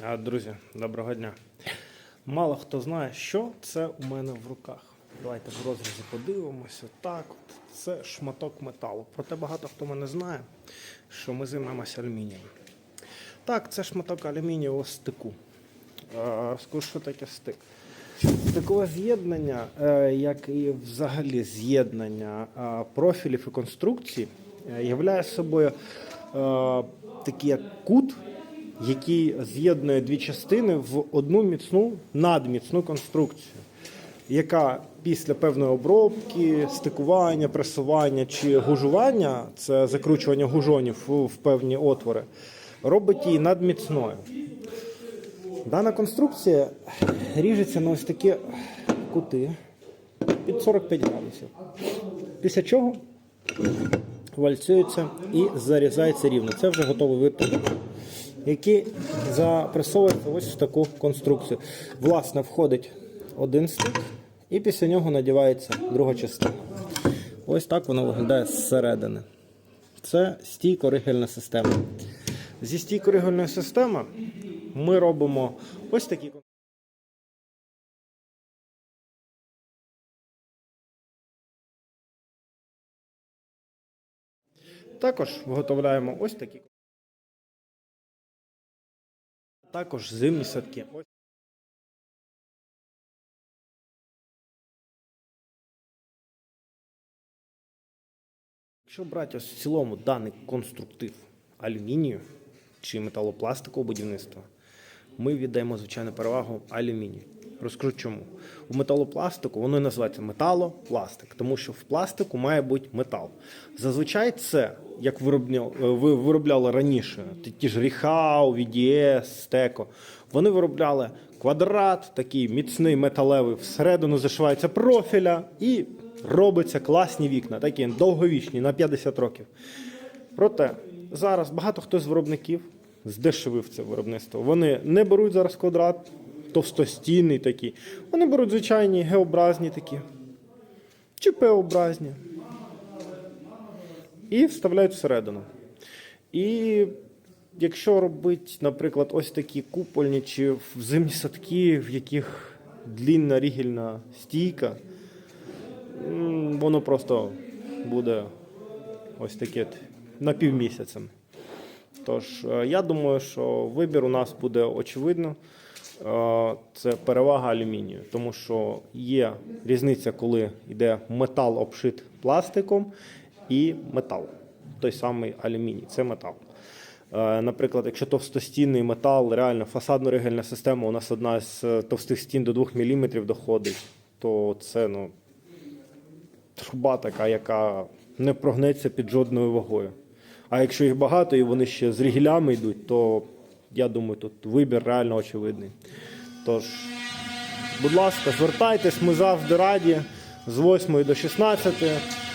Друзі, доброго дня. Мало хто знає, що це у мене в руках. Давайте в розрізі подивимося. Так, от це шматок металу. Проте багато хто мене знає, що ми займаємося алюмінієм. Так, це шматок алюмінієвого стику. Розкажу, що таке стик. Стикове з'єднання, е, як і взагалі з'єднання е, профілів і конструкцій, е, являє собою такий як кут, який з'єднує дві частини в одну міцну надміцну конструкцію, яка після певної обробки, стикування, пресування чи гужування, це закручування гужонів в певні отвори, робить її надміцною. Дана конструкція ріжеться на ось такі кути під 45 градусів. Після чого вальцюється і зарізається рівно. Це вже готовий випадок, який запресовується ось в таку конструкцію. Власне, входить один стик, і після нього надівається друга частина. Ось так воно виглядає зсередини. Це стійко-ригельна система. Зі стійко-ригельної системи ми робимо ось такі. Також виготовляємо ось такі. Також зимні садки. Якщо брати ось в цілому даний конструктив алюмінію чи металопластикового будівництва, ми віддаємо звичайну перевагу алюмінію. Розкажу чому. У металопластику воно і називається металопластик, тому що в пластику має бути метал. Зазвичай це, як е, виробляли раніше, ті- ж Ріхау, VDS, Стеко, вони виробляли квадрат, такий міцний металевий, всередину зашивається профіля і робиться класні вікна, такі довговічні на 50 років. Проте зараз багато хто з виробників здешевив це виробництво. Вони не беруть зараз квадрат, товстостінний такий. Вони беруть звичайні геобразні такі, чи П-образні. І вставляють всередину. І якщо робити, наприклад, ось такі купольні чи в зимні садки, в яких длінна рігельна стійка, воно просто буде ось таке т- напівмісяцем. Тож, е, я думаю, що вибір у нас буде очевидно. Е, Це перевага алюмінію, тому що є різниця, коли йде метал обшит пластиком і метал. Той самий алюміній це метал. Е, Наприклад, якщо товстостінний метал, реально фасадно-ригельна система, у нас одна з е, товстих стін до 2 мм доходить, то це ну, труба така, яка не прогнеться під жодною вагою. А якщо їх багато і вони ще з рігелями йдуть, то я думаю, тут вибір реально очевидний. Тож, будь ласка, звертайтесь, ми завжди раді. З 8 до 16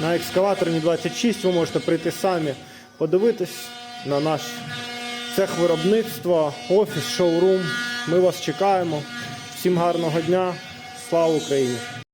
на екскаваторні 26 ви можете прийти самі, подивитись на наш цех виробництва, офіс, шоурум. Ми вас чекаємо. Всім гарного дня. Слава Україні!